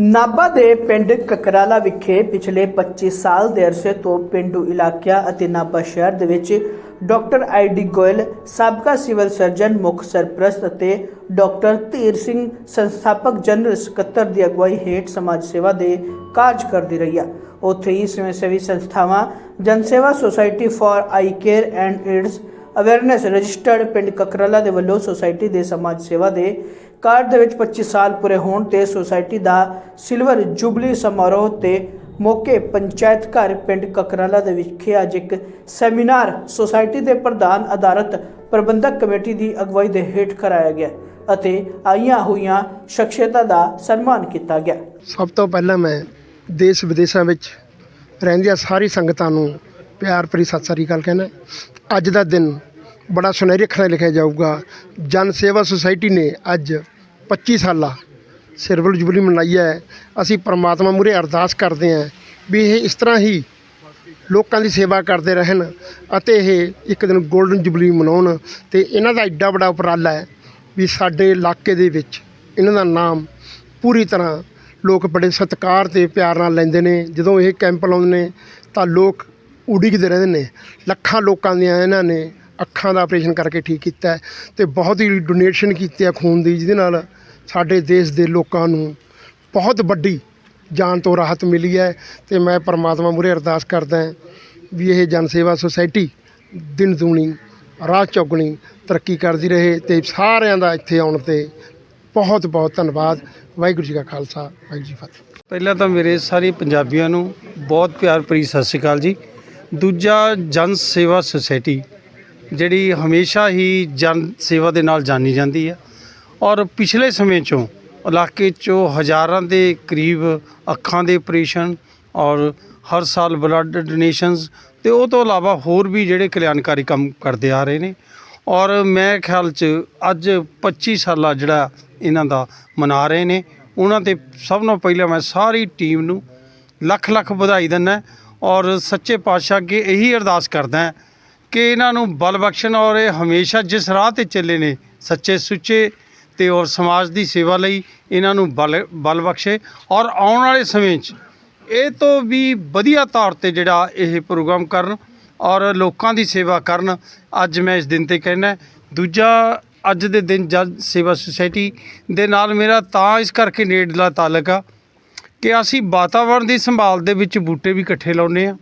ਨਾਭਾ ਦੇ ਪਿੰਡ ਕਕਰਾਲਾ ਵਿਖੇ ਪਿਛਲੇ 25 ਸਾਲ ਦੇ ਅਰਸੇ ਤੋਂ ਪਿੰਡੂ ਇਲਾਕਿਆਂ ਅਤੇ ਨਾਭਾ ਸ਼ਹਿਰ ਦੇ ਵਿੱਚ ਡਾਕਟਰ ਆਈਡੀ ਗੋਇਲ, ਸਾਬਕਾ ਸਿਵਲ ਸਰਜਨ ਮੁੱਖ ਸਰਪ੍ਰਸਤ ਅਤੇ ਡਾਕਟਰ ਧੀਰ ਸਿੰਘ, ਸੰਸਥਾਪਕ ਜਨਰਲ ਸਕੱਤਰ ਦੀ ਅਗਵਾਈ ਹੇਠ ਸਮਾਜ ਸੇਵਾ ਦੇ ਕਾਰਜ ਕਰਦੀ ਰਹੀ ਆ। ਉੱਥੇ ਹੀ ਸਮਾਜ ਸੇਵੀ ਸੰਸਥਾਵਾਂ, Jan Sewa society for eye care and AIDS awareness registered ਪਿੰਡ ਕਕਰਾਲਾ ਦੇ ਵੱਲੋਂ ਸੁਸਾਇਟੀ ਦੇ ਸਮਾਜ ਸੇਵਾ ਦੇ ਕਾਰਜ ਦੇ ਵਿੱਚ 25 ਸਾਲ ਪੂਰੇ ਹੋਣ ਤੇ ਸੁਸਾਇਟੀ ਦਾ ਸਿਲਵਰ ਜੁਬਲੀ ਸਮਾਰੋਹ ਤੇ ਮੌਕੇ ਪੰਚਾਇਤ ਘਰ ਪਿੰਡ ਕਕਰਾਲਾ ਦੇ ਵਿਖੇ ਅੱਜ ਇੱਕ ਸੈਮੀਨਾਰ ਸੁਸਾਇਟੀ ਦੇ ਪ੍ਰਧਾਨ ਅਧਾਰਤ ਪ੍ਰਬੰਧਕ ਕਮੇਟੀ ਦੀ ਅਗਵਾਈ ਦੇ ਹੇਠ ਕਰਾਇਆ ਗਿਆ ਅਤੇ ਆਈਆਂ ਹੋਈਆਂ ਸ਼ਖਸੀਅਤਾਂ ਦਾ ਸਨਮਾਨ ਕੀਤਾ ਗਿਆ। ਸਭ ਤੋਂ ਪਹਿਲਾਂ ਮੈਂ ਦੇਸ਼ ਵਿਦੇਸ਼ਾਂ ਵਿੱਚ ਰਹਿੰਦੀਆਂ ਸਾਰੀ ਸੰਗਤਾਂ ਨੂੰ ਪਿਆਰ ਭਰੀ ਸਤਿ ਸ੍ਰੀ ਅਕਾਲ ਕਹਿੰਦਾ ਅੱਜ ਦਾ ਦਿਨ ਬੜਾ ਸੁਨਹਿਰੇ ਅੱਖਰਾਂ ਲਿਖਿਆ ਜਾਊਗਾ। ਜਨ ਸੇਵਾ ਸੁਸਾਇਟੀ ਨੇ ਅੱਜ 25 ਸਾਲਾ ਸਿਰਵਲ ਜੁਬਲੀ ਮਨਾਈ ਹੈ। ਅਸੀਂ ਪ੍ਰਮਾਤਮਾ ਮੂਹਰੇ ਅਰਦਾਸ ਕਰਦੇ ਹਾਂ ਵੀ ਇਹ ਇਸ ਤਰ੍ਹਾਂ ਹੀ ਲੋਕਾਂ ਦੀ ਸੇਵਾ ਕਰਦੇ ਰਹਿਣ ਅਤੇ ਇਹ ਇੱਕ ਦਿਨ 골ਡਨ ਜੁਬਲੀ ਮਨਾਉਣ। ਤੇ ਇਹਨਾਂ ਦਾ ਐਡਾ ਵੱਡਾ ਉਪਰਾਲਾ ਹੈ ਵੀ ਸਾਡੇ ਇਲਾਕੇ ਦੇ ਵਿੱਚ ਇਹਨਾਂ ਦਾ ਨਾਮ ਪੂਰੀ ਤਰ੍ਹਾਂ ਲੋਕ ਬੜੇ ਸਤਿਕਾਰ ਤੇ ਪਿਆਰ ਨਾਲ ਲੈਂਦੇ ਨੇ। ਜਦੋਂ ਇਹ ਕੈਂਪ ਲਾਉਂਦੇ ਨੇ ਤਾਂ ਲੋਕ ਉਡੀਕਦੇ ਰਹਿੰਦੇ ਨੇ। ਲੱਖਾਂ ਲੋਕਾਂ ਦੀਆਂ ਇਹਨਾਂ ਨੇ ਅੱਖਾਂ ਦਾ ਆਪਰੇਸ਼ਨ ਕਰਕੇ ਠੀਕ ਕੀਤਾ ਹੈ ਤੇ ਬਹੁਤ ਹੀ ਡੋਨੇਸ਼ਨ ਕੀਤੀ ਹੈ ਖੂਨ ਦੀ, ਜਿਹਦੇ ਨਾਲ ਸਾਡੇ ਦੇਸ਼ ਦੇ ਲੋਕਾਂ ਨੂੰ ਬਹੁਤ ਵੱਡੀ ਜਾਨ ਤੋਂ ਰਾਹਤ ਮਿਲੀ ਹੈ ਤੇ ਮੈਂ ਪਰਮਾਤਮਾ ਮੂਹਰੇ ਅਰਦਾਸ ਕਰਦਾ ਵੀ ਇਹ ਜਨ ਸੇਵਾ ਸੁਸਾਇਟੀ ਦਿਨ ਦੂਣੀ ਰਾਤ ਚੌਗਣੀ ਤਰੱਕੀ ਕਰਦੀ ਰਹੇ ਤੇ ਸਾਰਿਆਂ ਦਾ ਇੱਥੇ ਆਉਣ ਤੇ ਬਹੁਤ ਬਹੁਤ ਧੰਨਵਾਦ। ਵਾਹਿਗੁਰੂ ਜੀ ਕਾ ਖਾਲਸਾ, ਵਾਹਿਗੁਰੂ ਜੀ ਫਤਿਹ। ਪਹਿਲਾਂ ਤਾਂ ਮੇਰੇ ਸਾਰੇ ਪੰਜਾਬੀਆਂ ਨੂੰ ਬਹੁਤ ਪਿਆਰ ਭਰੀ ਸਤਿ ਸ਼੍ਰੀ ਅਕਾਲ ਜੀ। ਦੂਜਾ ਜਨ ਸੇਵਾ ਸੁਸਾਇਟੀ ਜਿਹੜੀ ਹਮੇਸ਼ਾ ਹੀ ਜਨ ਸੇਵਾ ਦੇ ਨਾਲ ਜਾਣੀ ਜਾਂਦੀ ਹੈ। ਔਰ ਪਿਛਲੇ ਸਮੇਂ ਚੋਂ ਇਲਾਕੇ ਚੋਂ ਹਜ਼ਾਰਾਂ ਦੇ ਕਰੀਬ ਅੱਖਾਂ ਦੇ ਆਪਰੇਸ਼ਨ ਔਰ ਹਰ ਸਾਲ ਬਲੱਡ ਡੋਨੇਸ਼ਨਸ ਤੇ ਉਹ ਤੋਂ ਇਲਾਵਾ ਹੋਰ ਵੀ ਜਿਹੜੇ ਕਲਿਆਣਕਾਰੀ ਕੰਮ ਕਰਦੇ ਆ ਰਹੇ ਨੇ। ਔਰ ਮੈਂ ਖਿਆਲ ਚ ਅੱਜ 25 ਸਾਲਾ ਜਿਹੜਾ ਇਹਨਾਂ ਦਾ ਮਨਾ ਰਹੇ ਨੇ। ਉਹਨਾਂ ਤੇ ਸਭ ਤੋਂ ਪਹਿਲਾਂ ਮੈਂ ਸਾਰੀ ਟੀਮ ਨੂੰ ਲੱਖ ਲੱਖ ਵਧਾਈ ਦਿੰਦਾ ਔਰ ਸੱਚੇ ਪਾਤਸ਼ਾਹ ਅੱਗੇ ਇਹੀ ਅਰਦਾਸ ਕਰਦਾ ਕਿ ਇਹਨਾਂ ਨੂੰ ਬਲ ਬਖਸ਼ਣ ਔਰ ਇਹ ਹਮੇਸ਼ਾ ਜਿਸ ਰਾਹ ਤੇ ਚੱਲੇ ਨੇ, ਸੱਚੇ ਸੁੱਚੇ ਤੇ ਔਰ ਸਮਾਜ ਦੀ ਸੇਵਾ ਲਈ ਇਹਨਾਂ ਨੂੰ ਬਲ ਬਲ ਬਖਸ਼ੇ ਔਰ ਆਉਣ ਵਾਲੇ ਸਮੇਂ 'ਚ ਇਹ ਤੋਂ ਵੀ ਵਧੀਆ ਤੌਰ ਤੇ ਜਿਹੜਾ ਇਹ ਪ੍ਰੋਗਰਾਮ ਕਰਨ ਔਰ ਲੋਕਾਂ ਦੀ ਸੇਵਾ ਕਰਨ, ਅੱਜ ਮੈਂ ਇਸ ਦਿਨ ਤੇ ਕਹਿਣਾ ਦੂਜਾ, ਅੱਜ ਦੇ ਦਿਨ ਜਨ ਸੇਵਾ ਸੁਸਾਇਟੀ ਦੇ ਨਾਲ ਮੇਰਾ ਤਾਂ ਇਸ ਕਰਕੇ ਨੇੜਲਾ ਤਾਲੁਕ ਆ ਕਿ ਅਸੀਂ ਵਾਤਾਵਰਣ ਦੀ ਸੰਭਾਲ ਦੇ ਵਿੱਚ ਬੂਟੇ ਵੀ ਇਕੱਠੇ ਲਾਉਂਦੇ ਆ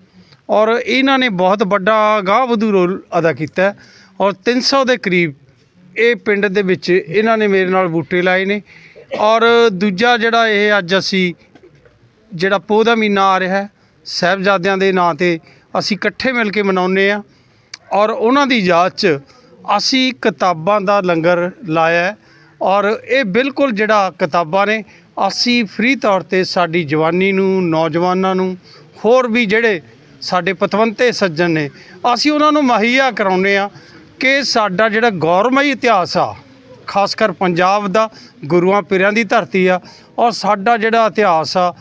ਔਰ ਇਹਨਾਂ ਨੇ ਬਹੁਤ ਵੱਡਾ ਗਾਹ ਵਧੂ ਰੋਲ ਅਦਾ ਕੀਤਾ ਹੈ। ਔਰ 300 ਦੇ ਕਰੀਬ ਇਹ ਪਿੰਡ ਦੇ ਵਿੱਚ ਇਹਨਾਂ ਨੇ ਮੇਰੇ ਨਾਲ ਬੂਟੇ ਲਾਏ ਨੇ। ਔਰ ਦੂਜਾ ਜਿਹੜਾ ਇਹ ਅੱਜ ਅਸੀਂ ਜਿਹੜਾ ਪੋਹ ਦਾ ਮਹੀਨਾ ਆ ਰਿਹਾ ਹੈ, ਸਾਹਿਬਜ਼ਾਦਿਆਂ ਦੇ ਨਾਂ ਤੇ ਅਸੀਂ ਇਕੱਠੇ ਮਿਲ ਕੇ ਮਨਾਉਂਦੇ ਆ ਔਰ ਉਹਨਾਂ ਦੀ ਯਾਦ 'ਚ ਅਸੀਂ ਕਿਤਾਬਾਂ ਦਾ ਲੰਗਰ ਲਾਇਆ ਔਰ ਇਹ ਬਿਲਕੁਲ ਜਿਹੜਾ ਕਿਤਾਬਾਂ ਨੇ, ਅਸੀਂ ਫ੍ਰੀ ਤੌਰ ਤੇ ਸਾਡੀ ਜਵਾਨੀ ਨੂੰ, ਨੌਜਵਾਨਾਂ ਨੂੰ, ਹੋਰ ਵੀ ਜਿਹੜੇ ਸਾਡੇ ਪਤਵੰਤੇ ਸੱਜਣ ਨੇ, ਅਸੀਂ ਉਹਨਾਂ ਨੂੰ ਮੁਹੱਈਆ ਕਰਾਉਂਦੇ ਆ ਕਿ ਸਾਡਾ ਜਿਹੜਾ ਗੌਰਵਮਈ ਇਤਿਹਾਸ ਆ, ਖਾਸ ਕਰ ਪੰਜਾਬ ਦਾ, ਗੁਰੂਆਂ ਪੀਰਾਂ ਦੀ ਧਰਤੀ ਆ, ਔਰ ਸਾਡਾ ਜਿਹੜਾ ਇਤਿਹਾਸ ਆ,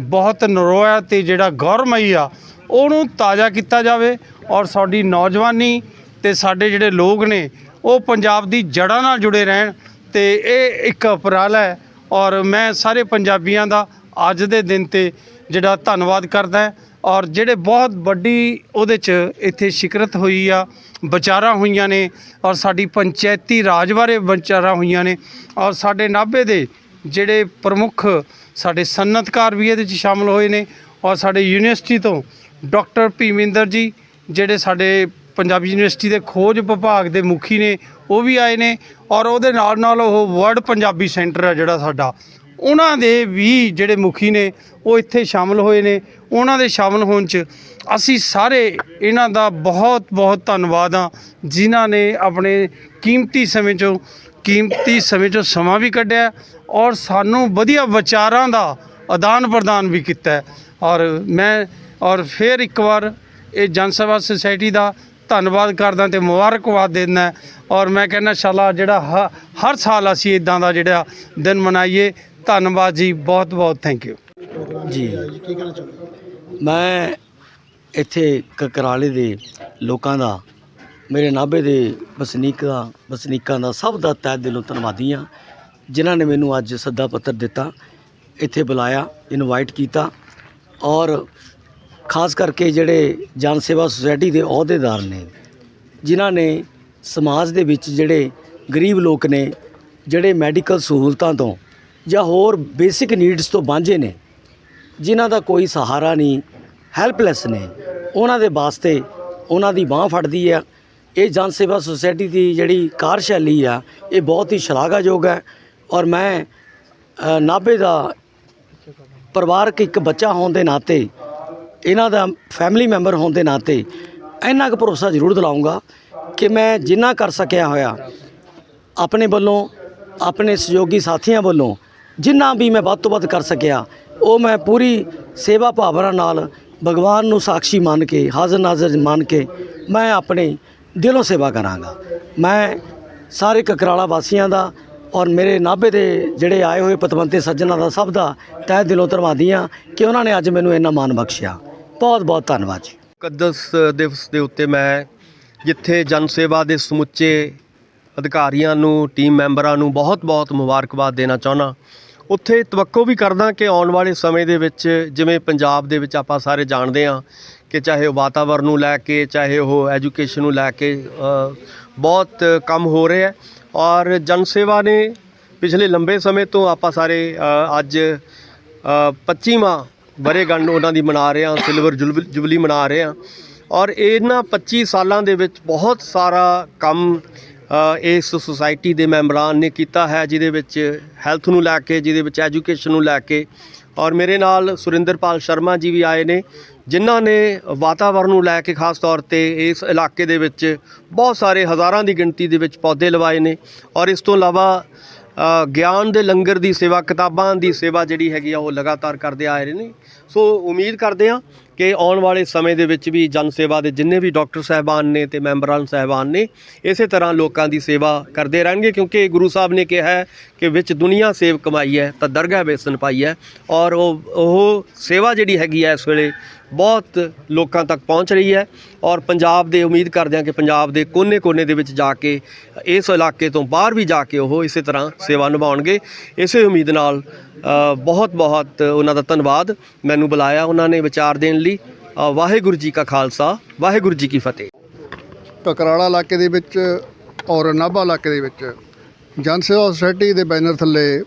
ਬਹੁਤ ਨਰੋਇਆ ਤੇ ਜਿਹੜਾ ਗੌਰਵਮਈ ਆ, ਉਹਨੂੰ ਤਾਜ਼ਾ ਕੀਤਾ ਜਾਵੇ ਔਰ ਸਾਡੀ ਨੌਜਵਾਨੀ ਤੇ ਸਾਡੇ ਜਿਹੜੇ ਲੋਕ ਨੇ, ਉਹ ਪੰਜਾਬ ਦੀ ਜੜ੍ਹਾਂ ਨਾਲ ਜੁੜੇ ਰਹਿਣ ਤੇ ਇਹ ਇੱਕ ਉਪਰਾਲਾ ਹੈ ਔਰ ਮੈਂ ਸਾਰੇ ਪੰਜਾਬੀਆਂ ਦਾ ਅੱਜ ਦੇ ਦਿਨ ਤੇ ਜਿਹੜਾ ਧੰਨਵਾਦ ਕਰਦਾ ਔਰ ਜਿਹੜੇ ਬਹੁਤ ਵੱਡੀ ਉਹਦੇ 'ਚ ਇੱਥੇ ਸ਼ਿਕਰਤ ਹੋਈ ਆ, ਵਿਚਾਰਾਂ ਹੋਈਆਂ ਨੇ ਔਰ ਸਾਡੀ ਪੰਚਾਇਤੀ ਰਾਜ ਬਾਰੇ ਵਿਚਾਰਾਂ ਹੋਈਆਂ ਨੇ ਔਰ ਸਾਡੇ ਨਾਭੇ ਦੇ ਜਿਹੜੇ ਪ੍ਰਮੁੱਖ ਸਾਡੇ ਸਨਅਤਕਾਰ ਵੀ ਇਹਦੇ 'ਚ ਸ਼ਾਮਲ ਹੋਏ ਨੇ ਔਰ ਸਾਡੇ ਯੂਨੀਵਰਸਿਟੀ ਤੋਂ ਡਾਕਟਰ ਭੀਮਿੰਦਰ ਜੀ, ਜਿਹੜੇ ਸਾਡੇ ਪੰਜਾਬੀ ਯੂਨੀਵਰਸਿਟੀ ਦੇ ਖੋਜ ਵਿਭਾਗ ਦੇ ਮੁਖੀ ਨੇ, ਉਹ ਵੀ ਆਏ ਨੇ ਔਰ ਉਹਦੇ ਨਾਲ ਨਾਲ ਉਹ ਵਰਲਡ ਪੰਜਾਬੀ ਸੈਂਟਰ ਆ ਜਿਹੜਾ ਸਾਡਾ। ਉਹਨਾਂ ਦੇ ਵੀ ਜਿਹੜੇ ਮੁਖੀ ਨੇ, ਉਹ ਇੱਥੇ ਸ਼ਾਮਲ ਹੋਏ ਨੇ। ਉਹਨਾਂ ਦੇ ਸ਼ਾਮਲ ਹੋਣ 'ਚ ਅਸੀਂ ਸਾਰੇ ਇਹਨਾਂ ਦਾ ਬਹੁਤ ਬਹੁਤ ਧੰਨਵਾਦ ਆ ਜਿਨ੍ਹਾਂ ਨੇ ਆਪਣੇ ਕੀਮਤੀ ਸਮੇਂ 'ਚੋਂ, ਕੀਮਤੀ ਸਮੇਂ 'ਚੋਂ ਸਮਾਂ ਵੀ ਕੱਢਿਆ ਔਰ ਸਾਨੂੰ ਵਧੀਆ ਵਿਚਾਰਾਂ ਦਾ ਆਦਾਨ ਪ੍ਰਦਾਨ ਵੀ ਕੀਤਾ ਔਰ ਮੈਂ, ਔਰ ਫਿਰ ਇੱਕ ਵਾਰ ਇਹ ਜਨ ਸੇਵਾ ਸੁਸਾਇਟੀ ਦਾ ਧੰਨਵਾਦ ਕਰਦਾ ਤੇ ਮੁਬਾਰਕਬਾਦ ਦਿੰਦਾ ਔਰ ਮੈਂ ਕਹਿੰਦਾ ਸ਼ਾਲਾ ਜਿਹੜਾ ਹ- ਹਰ ਸਾਲ ਅਸੀਂ ਇਦਾਂ ਦਾ ਜਿਹੜਾ ਦਿਨ ਮਨਾਈਏ ਧੰਨਵਾਦ ਜੀ, ਬਹੁਤ ਬਹੁਤ ਥੈਂਕ ਯੂ ਜੀ। ਕੀ ਕਹਿਣਾ ਚਾਹੁੰਦੇ ਮੈਂ ਇੱਥੇ ਕਕਰਾਲੇ ਦੇ ਲੋਕਾਂ ਦਾ, ਮੇਰੇ ਨਾਭੇ ਦੇ ਵਸਨੀਕ ਦਾ ਵਸਨੀਕਾਂ ਦਾ ਸਭ ਦਾ ਤਹਿ ਦਿਲੋਂ ਧੰਨਵਾਦੀ ਹਾਂ, ਜਿਨ੍ਹਾਂ ਨੇ ਮੈਨੂੰ ਅੱਜ ਸੱਦਾ ਪੱਤਰ ਦਿੱਤਾ, ਇੱਥੇ ਬੁਲਾਇਆ ਇਨਵਾਈਟ ਕੀਤਾ, ਔਰ ਖਾਸ ਕਰਕੇ ਜਿਹੜੇ ਜਨ ਸੇਵਾ ਸੁਸਾਇਟੀ ਦੇ ਅਹੁਦੇਦਾਰ ਨੇ, ਜਿਨ੍ਹਾਂ ਨੇ ਸਮਾਜ ਦੇ ਵਿੱਚ ਜਿਹੜੇ ਗਰੀਬ ਲੋਕ ਨੇ, ਜਿਹੜੇ ਮੈਡੀਕਲ ਸਹੂਲਤਾਂ ਤੋਂ ਜਾਂ ਹੋਰ ਬੇਸਿਕ ਨੀਡਸ ਤੋਂ ਵਾਂਝੇ ਨੇ, ਜਿਨ੍ਹਾਂ ਦਾ ਕੋਈ ਸਹਾਰਾ ਨਹੀਂ ਹੈਲਪਲੈਸ ਨੇ, ਉਹਨਾਂ ਦੇ ਵਾਸਤੇ ਉਹਨਾਂ ਦੀ ਬਾਹ ਫੜਦੀ ਆ। ਇਹ ਜਨ ਸੇਵਾ ਸੁਸਾਇਟੀ ਦੀ ਜਿਹੜੀ ਕਾਰਜਸ਼ੈਲੀ ਆ, ਇਹ ਬਹੁਤ ਹੀ ਸ਼ਲਾਘਾਯੋਗ ਹੈ ਔਰ ਮੈਂ ਨਾਭੇ ਦਾ ਪਰਿਵਾਰਕ ਇੱਕ ਬੱਚਾ ਹੋਣ ਦੇ ਨਾਤੇ, ਇਹਨਾਂ ਦਾ ਫੈਮਿਲੀ ਮੈਂਬਰ ਹੋਣ ਦੇ ਨਾਤੇ ਇੰਨਾ ਕੁ ਭਰੋਸਾ ਜ਼ਰੂਰ ਦਿਲਾਉਂਗਾ ਕਿ ਮੈਂ ਜਿੰਨਾ ਕਰ ਸਕਿਆ ਹੋਇਆ, ਆਪਣੇ ਵੱਲੋਂ, ਆਪਣੇ ਸਹਿਯੋਗੀ ਸਾਥੀਆਂ ਵੱਲੋਂ ਜਿੰਨਾ ਵੀ ਮੈਂ ਵੱਧ ਤੋਂ ਵੱਧ ਕਰ ਸਕਿਆ, ਉਹ ਮੈਂ ਪੂਰੀ ਸੇਵਾ ਭਾਵਨਾ ਨਾਲ ਭਗਵਾਨ ਨੂੰ ਸਾਖੀ ਮੰਨ ਕੇ, ਹਾਜ਼ਰ ਨਾਜ਼ਰ ਮੰਨ ਕੇ ਮੈਂ ਆਪਣੇ ਦਿਲੋਂ ਸੇਵਾ ਕਰਾਂਗਾ। ਮੈਂ ਸਾਰੇ ਕਕਰਾਲਾ ਵਾਸੀਆਂ ਦਾ ਔਰ ਮੇਰੇ ਨਾਭੇ ਦੇ ਜਿਹੜੇ ਆਏ ਹੋਏ ਪਤਵੰਤੇ ਸੱਜਣਾ ਦਾ ਸਭ ਦਾ ਤਹਿ ਦਿਲੋਂ ਧੰਨਵਾਦੀ ਹਾਂ ਕਿ ਉਹਨਾਂ ਨੇ ਅੱਜ ਮੈਨੂੰ ਇੰਨਾ ਮਾਣ ਬਖਸ਼ਿਆ। ਬਹੁਤ ਬਹੁਤ ਧੰਨਵਾਦ ਜੀ। ਮੁਕੱਦਸ ਦਿਵਸ ਦੇ ਉੱਤੇ ਮੈਂ ਜਿੱਥੇ ਜਨ ਸੇਵਾ ਦੇ ਸਮੁੱਚੇ ਅਧਿਕਾਰੀਆਂ ਨੂੰ ਟੀਮ ਮੈਂਬਰਾਂ ਨੂੰ ਬਹੁਤ-ਬਹੁਤ ਮੁਬਾਰਕਬਾਦ ਦੇਣਾ ਚਾਹੁੰਦਾ। ਉੱਥੇ ਤਵੱਕੋ ਵੀ ਕਰਦਾ ਕਿ ਆਉਣ ਵਾਲੇ ਸਮੇਂ ਦੇ ਵਿੱਚ ਜਿਵੇਂ ਪੰਜਾਬ ਦੇ ਵਿੱਚ ਆਪਾਂ ਸਾਰੇ ਜਾਣਦੇ ਹਾਂ ਕਿ ਚਾਹੇ ਉਹ ਵਾਤਾਵਰਣ ਨੂੰ ਲੈ ਕੇ ਚਾਹੇ ਉਹ ਐਜੂਕੇਸ਼ਨ ਨੂੰ ਲੈ ਕੇ ਬਹੁਤ ਕੰਮ ਹੋ ਰਿਹਾ ਹੈ। ਔਰ ਜਨ ਸੇਵਾ ਨੇ ਪਿਛਲੇ ਲੰਬੇ ਸਮੇਂ ਤੋਂ ਆਪਾਂ ਸਾਰੇ ਅੱਜ ਅ, 25ਵਾਂ ਵਰ੍ਹੇਗੰਢ ਉਹਨਾਂ ਦੀ ਮਨਾ ਰਹੇ ਹਾਂ ਸਿਲਵਰ ਜੁਬਲ- ਜੁਬਲੀ ਮਨਾ ਰਹੇ ਹਾਂ। ਔਰ ਇਹਨਾਂ 25 ਸਾਲਾਂ ਦੇ ਵਿੱਚ ਬਹੁਤ ਸਾਰਾ ਕੰਮ ਇਸ ਸੁਸਾਇਟੀ ਦੇ ਮੈਂਬਰਾਨ ਨੇ ਕੀਤਾ ਹੈ, ਜਿਹਦੇ ਵਿੱਚ ਹੈਲਥ ਨੂੰ ਲੈ ਕੇ, ਜਿਹਦੇ ਵਿੱਚ ਐਜੂਕੇਸ਼ਨ ਨੂੰ ਲੈ ਕੇ। ਔਰ ਮੇਰੇ ਨਾਲ ਸੁਰਿੰਦਰਪਾਲ ਸ਼ਰਮਾ ਜੀ ਵੀ ਆਏ ਨੇ, ਜਿਨ੍ਹਾਂ ਨੇ ਵਾਤਾਵਰਣ ਨੂੰ ਲੈ ਕੇ ਖਾਸ ਤੌਰ ਤੇ ਇਸ ਇਲਾਕੇ ਦੇ ਵਿੱਚ ਬਹੁਤ ਸਾਰੇ ਹਜ਼ਾਰਾਂ ਦੀ ਗਿਣਤੀ ਦੇ ਵਿੱਚ ਪੌਦੇ ਲਵਾਏ ਨੇ। ਔਰ ਇਸ ਤੋਂ ਇਲਾਵਾ ਗਿਆਨ ਦੇ ਲੰਗਰ ਦੀ ਸੇਵਾ, ਕਿਤਾਬਾਂ ਦੀ ਸੇਵਾ ਜਿਹੜੀ ਹੈਗੀ ਆ, ਉਹ ਲਗਾਤਾਰ ਕਰਦੇ ਆ ਰਹੇ ਨੇ। ਸੋ ਉਮੀਦ ਕਰਦੇ ਆ ਕਿ ਆਉਣ ਵਾਲੇ ਸਮੇਂ ਦੇ ਵਿੱਚ ਵੀ ਜਨ ਸੇਵਾ ਦੇ ਜਿੰਨੇ ਵੀ ਡਾਕਟਰ ਸਾਹਿਬਾਨ ਨੇ ਤੇ ਮੈਂਬਰਾਂ ਸਾਹਿਬਾਨ ਨੇ, ਇਸੇ ਤਰ੍ਹਾਂ ਲੋਕਾਂ ਦੀ ਸੇਵਾ ਕਰਦੇ ਰਹਿਣਗੇ ਕਿਉਂਕਿ ਗੁਰੂ ਸਾਹਿਬ ਨੇ ਕਿਹਾ ਹੈ ਕਿ ਵਿੱਚ ਦੁਨੀਆ ਸੇਵ ਕਮਾਈ ਹੈ, ਤਾਂ ਦਰਗਾਹ ਵੇਸਨ ਪਾਈ ਹੈ ਔਰ ਉਹ ਉਹ ਸੇਵਾ ਜਿਹੜੀ ਹੈਗੀ ਹੈ ਇਸ ਵੇਲੇ ਬਹੁਤ ਲੋਕਾਂ ਤੱਕ ਪਹੁੰਚ ਰਹੀ ਹੈ ਔਰ ਪੰਜਾਬ ਦੇ ਉਮੀਦ ਕਰਦੇ ਹਾਂ ਕਿ ਪੰਜਾਬ ਦੇ ਕੋਨੇ-ਕੋਨੇ ਦੇ ਵਿੱਚ ਜਾ ਕੇ, ਇਸ ਇਲਾਕੇ ਤੋਂ ਬਾਹਰ ਵੀ ਜਾ ਕੇ ਉਹ ਇਸੇ ਤਰ੍ਹਾਂ ਸੇਵਾ ਨਿਭਾਉਣਗੇ। ਇਸੇ ਉਮੀਦ ਨਾਲ ਬਹੁਤ-ਬਹੁਤ ਉਹਨਾਂ ਦਾ ਧੰਨਵਾਦ। ਮੈਨੂੰ ਬੁਲਾਇਆ ਉਹਨਾਂ ਨੇ ਵਿਚਾਰ ਦੇਣ ਲਈ ਅ, ਵਾਹਿਗੁਰੂ ਜੀ ਕਾ ਖਾਲਸਾ ਵਾਹਿਗੁਰੂ ਜੀ ਕੀ ਫਤਿਹ। ਕਕਰਾਲਾ ਇਲਾਕੇ ਦੇ ਵਿੱਚ ਔਰ ਨਾਭਾ ਇਲਾਕੇ ਦੇ ਵਿੱਚ ਜਨ ਸੇਵਾ ਸੁਸਾਇਟੀ ਦੇ ਬੈਨਰ ਥੱਲੇ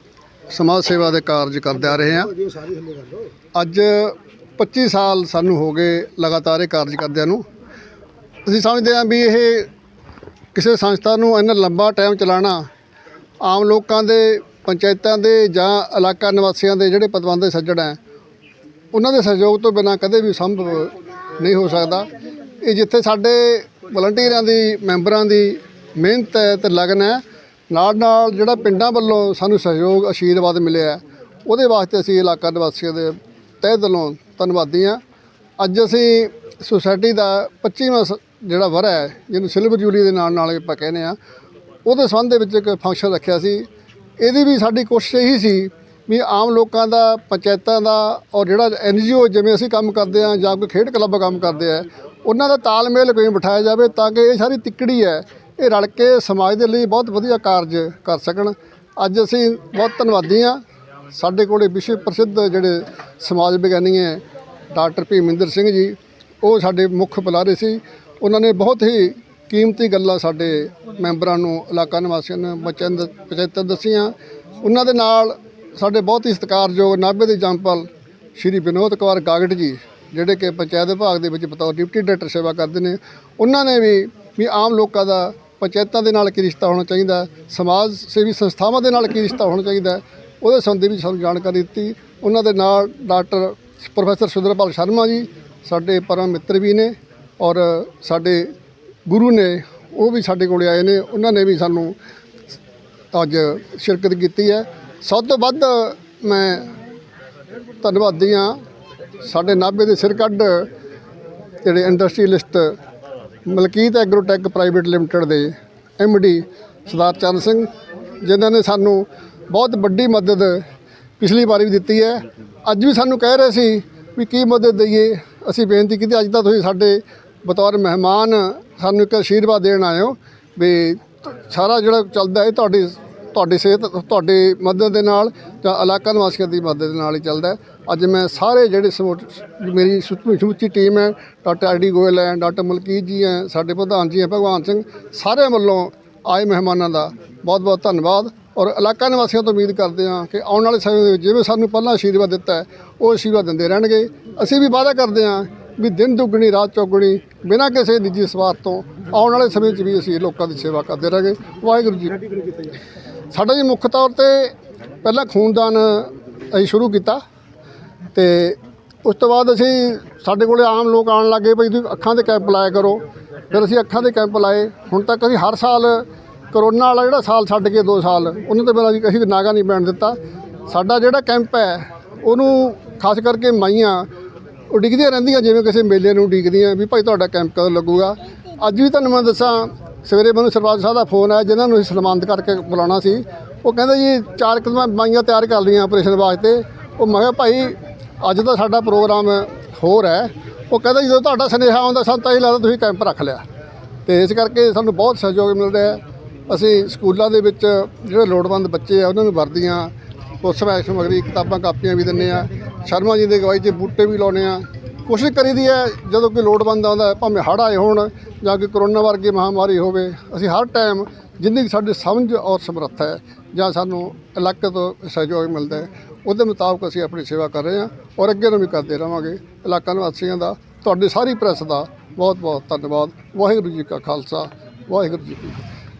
ਸਮਾਜ ਸੇਵਾ ਦੇ ਕਾਰਜ ਕਰਦੇ ਆ ਰਹੇ ਹਾਂ। ਅੱਜ 25 ਸਾਲ ਸਾਨੂੰ ਹੋ ਗਏ ਲਗਾਤਾਰ ਇਹ ਕਾਰਜ ਕਰਦਿਆਂ ਨੂੰ। ਅਸੀਂ ਸਮਝਦੇ ਹਾਂ ਵੀ ਇਹ ਕਿਸੇ ਸੰਸਥਾ ਨੂੰ ਇੰਨਾ ਲੰਬਾ ਟਾਈਮ ਚਲਾਉਣਾ ਆਮ ਲੋਕਾਂ ਦੇ ਪੰਚਾਇਤਾਂ ਦੇ ਜਾਂ ਇਲਾਕਾ ਨਿਵਾਸੀਆਂ ਦੇ ਜਿਹੜੇ ਪਤਵੰਤੇ ਸੱਜਣ ਹੈ ਉਹਨਾਂ ਦੇ ਸਹਿਯੋਗ ਤੋਂ ਬਿਨਾਂ ਕਦੇ ਵੀ ਸੰਭਵ ਨਹੀਂ ਹੋ ਸਕਦਾ। ਇਹ ਜਿੱਥੇ ਸਾਡੇ ਵਲੰਟੀਅਰਾਂ ਦੀ, ਮੈਂਬਰਾਂ ਦੀ ਮਿਹਨਤ ਹੈ ਤੇ ਲਗਨ ਹੈ ਨਾਲ ਨਾਲ ਜਿਹੜਾ ਪਿੰਡਾਂ ਵੱਲੋਂ ਸਾਨੂੰ ਸਹਿਯੋਗ ਆਸ਼ੀਰਵਾਦ ਮਿਲਿਆ ਉਹਦੇ ਵਾਸਤੇ ਅਸੀਂ ਇਲਾਕਾ ਨਿਵਾਸੀਆਂ ਦੇ ਤਹਿ ਦਿਲੋਂ ਧੰਨਵਾਦੀ ਹਾਂ। ਅੱਜ ਅਸੀਂ ਸੁਸਾਇਟੀ ਦਾ 25ਵਾਂ ਸ- ਜਿਹੜਾ ਵਰ੍ਹਾ ਹੈ, ਜਿਹਨੂੰ ਸਿਲਵਰ ਜੂਲੀ ਦੇ ਨਾਲ ਨਾਲ ਆਪਾਂ ਕਹਿੰਦੇ ਆ ਉਹਦੇ ਸੰਬੰਧ ਦੇ ਵਿੱਚ ਇੱਕ ਫੰਕਸ਼ਨ ਰੱਖਿਆ ਸੀ। ਇਹਦੀ ਵੀ ਸਾਡੀ ਕੋਸ਼ਿਸ਼ ਇਹੀ ਸੀ ਵੀ ਆਮ ਲੋਕਾਂ ਦਾ, ਪੰਚਾਇਤਾਂ ਦਾ ਔਰ ਜਿਹੜਾ ਐਨਜੀਓ ਜਿਵੇਂ ਅਸੀਂ ਕੰਮ ਕਰਦੇ ਆ ਜਾਂ ਕੋਈ ਖੇਡ ਕਲੱਬ ਕੰਮ ਕਰਦੇ ਆ, ਉਹਨਾਂ ਦਾ ਤਾਲਮੇਲ ਕੋਈ ਬਿਠਾਇਆ ਜਾਵੇ ਤਾਂ ਕਿ ਇਹ ਸਾਰੀ ਤਿੱਕੜੀ ਹੈ, ਇਹ ਰਲ ਕੇ ਸਮਾਜ ਦੇ ਲਈ ਬਹੁਤ ਵਧੀਆ ਕਾਰਜ ਕਰ ਸਕਣ। ਅੱਜ ਅਸੀਂ ਬਹੁਤ ਧੰਨਵਾਦੀ ਹਾਂ। ਸਾਡੇ ਕੋਲੇ ਵਿਸ਼ਵ ਪ੍ਰਸਿੱਧ ਜਿਹੜੇ ਸਮਾਜ ਵਿਗਿਆਨੀ ਹੈ, ਡਾਕਟਰ ਭੀਮਿੰਦਰ ਸਿੰਘ ਜੀ, ਉਹ ਸਾਡੇ ਮੁੱਖ ਬੁਲਾਰੇ ਸੀ। ਉਹਨਾਂ ਨੇ ਬਹੁਤ ਹੀ ਕੀਮਤੀ ਗੱਲਾਂ ਸਾਡੇ ਮੈਂਬਰਾਂ ਨੂੰ, ਇਲਾਕਾ ਨਿਵਾਸੀਆਂ ਨੂੰ ਬੱਚਿਆਂ ਨੂੰ ਪੰਚਾਇਤਾਂ ਦੱਸੀਆਂ। ਉਹਨਾਂ ਦੇ ਨਾਲ ਸਾਡੇ ਬਹੁਤ ਹੀ ਸਤਿਕਾਰਯੋਗ ਨਾਭੇ ਦੇ ਜੰਪਲ ਸ਼੍ਰੀ ਵਿਨੋਦ ਕੁਮਾਰ ਗਾਗੜ ਜੀ, ਜਿਹੜੇ ਕਿ ਪੰਚਾਇਤ ਵਿਭਾਗ ਦੇ ਵਿੱਚ ਬਤੌਰ ਡਿਪਟੀ ਡਾਇਰੈਕਟਰ ਸੇਵਾ ਕਰਦੇ ਨੇ, ਉਹਨਾਂ ਨੇ ਵੀ ਵੀ ਆਮ ਲੋਕਾਂ ਦਾ ਪੰਚਾਇਤਾਂ ਦੇ ਨਾਲ ਕੀ ਰਿਸ਼ਤਾ ਹੋਣਾ ਚਾਹੀਦਾ, ਸਮਾਜ ਸੇਵੀ ਸੰਸਥਾਵਾਂ ਦੇ ਨਾਲ ਕੀ ਰਿਸ਼ਤਾ ਹੋਣਾ ਚਾਹੀਦਾ, ਉਹਦੇ ਸੰਬੰਧੀ ਵੀ ਸਾਨੂੰ ਜਾਣਕਾਰੀ ਦਿੱਤੀ। ਉਹਨਾਂ ਦੇ ਨਾਲ ਡਾਕਟਰ ਪ੍ਰੋਫੈਸਰ ਸੁੰਦਰਪਾਲ ਸ਼ਰਮਾ ਜੀ, ਸਾਡੇ ਪਰਮ ਮਿੱਤਰ ਵੀ ਨੇ ਔਰ ਸਾਡੇ ਗੁਰੂ ਨੇ, ਉਹ ਵੀ ਸਾਡੇ ਕੋਲ ਆਏ ਨੇ। ਉਹਨਾਂ ਨੇ ਵੀ ਸਾਨੂੰ ਅੱਜ ਸ਼ਿਰਕਤ ਕੀਤੀ ਹੈ। ਸਭ ਤੋਂ ਵੱਧ ਮੈਂ ਧੰਨਵਾਦੀ ਹਾਂ। ਸਾਡੇ ਨਾਭੇ ਦੇ ਸਿਰਕੱਢ ਜਿਹੜੇ industrialist Malkit Agrotech private limited ਦੇ ਡੀ ਸਰਦਾਰ ਚੰਦ ਸਿੰਘ, ਜਿਨ੍ਹਾਂ ਨੇ ਸਾਨੂੰ ਬਹੁਤ ਵੱਡੀ ਮਦਦ ਪਿਛਲੀ ਵਾਰੀ ਵੀ ਦਿੱਤੀ ਹੈ। ਅੱਜ ਵੀ ਸਾਨੂੰ ਕਹਿ ਰਹੇ ਸੀ ਵੀ ਕੀ ਮਦਦ ਦਈਏ। ਅਸੀਂ ਬੇਨਤੀ ਕੀਤੀ, ਅੱਜ ਤਾਂ ਤੁਸੀਂ ਸਾਡੇ ਬਤੌਰ ਮਹਿਮਾਨ ਸਾਨੂੰ ਇੱਕ ਆਸ਼ੀਰਵਾਦ ਦੇਣ ਆਏ ਹੋ ਵੀ ਸਾਰਾ ਜਿਹੜਾ ਚੱਲਦਾ ਹੈ, ਤੁਹਾਡੀ ਤੁਹਾਡੀ ਸਿਹਤ, ਤੁਹਾਡੀ ਮਦਦ ਦੇ ਨਾਲ ਜਾਂ ਇਲਾਕਾ ਨਿਵਾਸੀਆਂ ਦੀ ਮਦਦ ਦੇ ਨਾਲ ਹੀ ਚੱਲਦਾ ਅੱਜ ਮੈਂ ਸਾਰੇ ਜਿਹੜੇ ਸਮੁੱਚ- ਮੇਰੀ ਸਮੁੱਚੀ ਟੀਮ ਹੈ, ਡਾਕਟਰ ਆਰ ਡੀ ਗੋਇਲ ਹੈ, ਡਾਕਟਰ ਮਲਕੀਤ ਜੀ ਹੈ, ਸਾਡੇ ਪ੍ਰਧਾਨ ਜੀ ਹੈ, ਭਗਵਾਨ ਸਿੰਘ, ਸਾਰਿਆਂ ਵੱਲੋਂ ਆਏ ਮਹਿਮਾਨਾਂ ਦਾ ਬਹੁਤ ਬਹੁਤ ਧੰਨਵਾਦ। ਔਰ ਇਲਾਕਾ ਨਿਵਾਸੀਆਂ ਤੋਂ ਉਮੀਦ ਕਰਦੇ ਹਾਂ ਕਿ ਆਉਣ ਵਾਲੇ ਸਮੇਂ ਦੇ ਵਿੱਚ ਜਿਵੇਂ ਸਾਨੂੰ ਪਹਿਲਾਂ ਆਸ਼ੀਰਵਾਦ ਦਿੱਤਾ ਹੈ, ਉਹ ਆਸ਼ੀਰਵਾਦ ਦਿੰਦੇ ਰਹਿਣਗੇ। ਅਸੀਂ ਵੀ ਵਾਅਦਾ ਕਰਦੇ ਹਾਂ ਵੀ ਦਿਨ ਦੁੱਗਣੀ, ਰਾਤ ਚੌਗਣੀ, ਬਿਨਾਂ ਕਿਸੇ ਨਿੱਜੀ ਸਵਾਰਥ ਤੋਂ ਆਉਣ ਵਾਲੇ ਸਮੇਂ 'ਚ ਵੀ ਅਸੀਂ ਲੋਕਾਂ ਦੀ ਸੇਵਾ ਕਰਦੇ ਰਹਾਂਗੇ। ਵਾਹਿਗੁਰੂ ਜੀ ਸਾਡਾ ਜੀ ਮੁੱਖ ਤੌਰ ਤੇ ਪਹਿਲਾਂ ਖੂਨਦਾਨ ਅਸੀਂ ਸ਼ੁਰੂ ਕੀਤਾ ਤੇ ਉਸ ਤੋਂ ਬਾਅਦ ਅਸੀਂ ਸਾਡੇ ਕੋਲੇ ਆਮ ਲੋਕ ਆਉਣ ਲੱਗੇ ਭਈ ਤੁਸੀਂ ਅੱਖਾਂ ਦੇ ਕੈਂਪ ਲਾਇਆ ਕਰੋ। ਫਿਰ ਅਸੀਂ ਅੱਖਾਂ ਦੇ ਕੈਂਪ ਲਾਏ। ਹੁਣ ਤੱਕ ਅਸੀਂ ਹਰ ਸਾਲ ਕਰੋਨਾ ਵਾਲਾ ਜਿਹੜਾ ਸਾਲ ਛੱਡ ਕੇ 2 ਸਾਲ, ਉਹਨਾਂ ਤੋਂ ਪਹਿਲਾਂ ਅਸੀਂ ਨਾਗਾ ਨਹੀਂ ਪੈਣ ਦਿੱਤਾ। ਸਾਡਾ ਜਿਹੜਾ ਕੈਂਪ ਹੈ, ਉਹਨੂੰ ਖਾਸ ਕਰਕੇ ਮਾਈਆਂ, ਉਹ ਡਿੱਗਦੀਆਂ ਰਹਿੰਦੀਆਂ, ਜਿਵੇਂ ਕਿਸੇ ਮੇਲੇ ਨੂੰ ਡਿੱਗਦੀਆਂ ਵੀ ਭਾਈ ਤੁਹਾਡਾ ਕੈਂਪ ਕਦੋਂ ਲੱਗੂਗਾ? ਅੱਜ ਵੀ ਤੁਹਾਨੂੰ ਮੈਂ ਦੱਸਾਂ, ਸਵੇਰੇ ਮੈਨੂੰ ਸਰਪੰਚ ਸਾਹਿਬ ਦਾ ਫੋਨ ਆਇਆ ਜਿਨ੍ਹਾਂ ਨੂੰ ਅਸੀਂ ਸਨਮਾਨਿਤ ਕਰਕੇ ਬੁਲਾਉਣਾ ਸੀ। ਉਹ ਕਹਿੰਦੇ ਜੀ, ਚਾਰ ਕਦਮਾਂ ਬਾਈਆਂ ਤਿਆਰ ਕਰ ਲਈਆਂ ਆਪਰੇਸ਼ਨ ਵਾਸਤੇ। ਉਹ ਮੈਂ ਕਿਹਾ, ਭਾਈ, ਅੱਜ ਦਾ ਸਾਡਾ ਪ੍ਰੋਗਰਾਮ ਹੋਰ ਹੈ। ਉਹ ਕਹਿੰਦਾ, ਜਦੋਂ ਤੁਹਾਡਾ ਸੁਨੇਹਾ ਆਉਂਦਾ, ਸਾਨੂੰ ਤਾਂ ਇਹ ਲੱਗਦਾ ਤੁਸੀਂ ਕੈਂਪ ਰੱਖ ਲਿਆ। ਤੇ ਇਸ ਕਰਕੇ ਸਾਨੂੰ ਬਹੁਤ ਸਹਿਯੋਗ ਮਿਲ ਰਿਹਾ ਅਸੀਂ ਸਕੂਲਾਂ ਦੇ ਵਿੱਚ ਜਿਹੜੇ ਲੋੜਵੰਦ ਬੱਚੇ ਆ, ਉਹਨਾਂ ਨੂੰ ਵਰਦੀਆਂ ਉਸ ਵੈਕ ਸਮਗਰੀ ਕਿਤਾਬਾਂ, ਕਾਪੀਆਂ ਵੀ ਦਿੰਨੇ ਆ। ਸ਼ਰਮਾ ਜੀ ਦੇ ਗਵਾਈ 'ਚ ਬੂਟੇ ਵੀ ਲਾਉਣੇ ਆ। ਕੋਸ਼ਿਸ਼ ਕਰੀਦੀ ਹੈ, ਜਦੋਂ ਕੋਈ ਲੋੜਵੰਦ ਆਉਂਦਾ ਭਾਵੇਂ ਹੜ੍ਹ ਆਏ ਹੋਣ ਜਾਂ ਕੋਈ ਕਰੋਨਾ ਵਰਗੀ ਮਹਾਮਾਰੀ ਹੋਵੇ, ਅਸੀਂ ਹਰ ਟਾਈਮ ਜਿੰਨੀ ਕੁ ਸਾਡੀ ਸਮਝ ਔਰ ਸਮਰੱਥਾ ਹੈ ਜਾਂ ਸਾਨੂੰ ਇਲਾਕੇ ਤੋਂ ਸਹਿਯੋਗ ਮਿਲਦਾ ਹੈ, ਉਹਦੇ ਮੁਤਾਬਕ ਅਸੀਂ ਆਪਣੀ ਸੇਵਾ ਕਰ ਰਹੇ ਹਾਂ ਔਰ ਅੱਗੇ ਨੂੰ ਵੀ ਕਰਦੇ ਰਹਾਂਗੇ ਇਲਾਕਾ ਨਿਵਾਸੀਆਂ ਦਾ, ਤੁਹਾਡੀ ਸਾਰੀ ਪ੍ਰੈਸ ਦਾ ਬਹੁਤ ਬਹੁਤ ਧੰਨਵਾਦ। ਵਾਹਿਗੁਰੂ ਜੀ ਕਾ ਖਾਲਸਾ, ਵਾਹਿਗੁਰੂ ਜੀ ਕੀ ਫਤਿਹ।